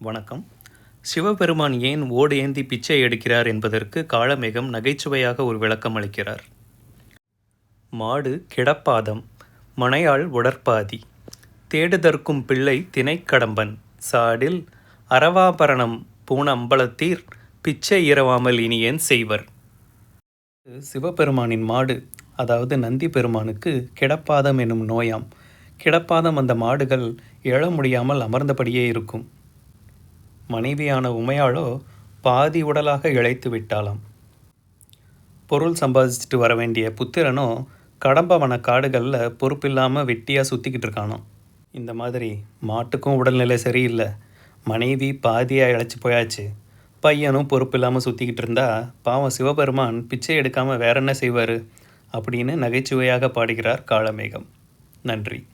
வணக்கம். சிவபெருமான் ஏன் ஓடு ஏந்தி பிச்சை எடுக்கிறார் என்பதற்கு காலமேகம் நகைச்சுவையாக ஒரு விளக்கம் அளிக்கிறார். மாடு கிடப்பாதம் மனையாள் உடற்பாதி தேடுதற்கும் பிள்ளை திணைக்கடம்பன் சாடில் அரவாபரணம் பூன அம்பலத்தீர் பிச்சை இரவாமல் இனி ஏன் செய்வர்? சிவபெருமானின் மாடு அதாவது நந்தி பெருமானுக்கு கிடப்பாதம் எனும் நோயாம். கிடப்பாதம் அந்த மாடுகள் எழ முடியாமல் அமர்ந்தபடியே இருக்கும். மனைவியான உமையாளோ பாதி உடலாக இழைத்து விட்டாளாம். பொருள் சம்பாதிச்சுட்டு வர வேண்டிய புத்திரனோ கடம்பவன காடுகளில் பொறுப்பில்லாமல் வெட்டியாக சுற்றிக்கிட்டு இருக்கானோ. இந்த மாதிரி மாட்டுக்கும் உடல்நிலை சரியில்லை. மனைவி பாதியாக இழைச்சி போயாச்சு. பையனும் பொறுப்பில்லாமல் சுற்றிக்கிட்டு இருந்தா பாவம் சிவபெருமான் பிச்சை எடுக்காமல் வேற என்ன செய்வார்? அப்படின்னு நகைச்சுவையாக பாடுகிறார் காளமேகம். நன்றி.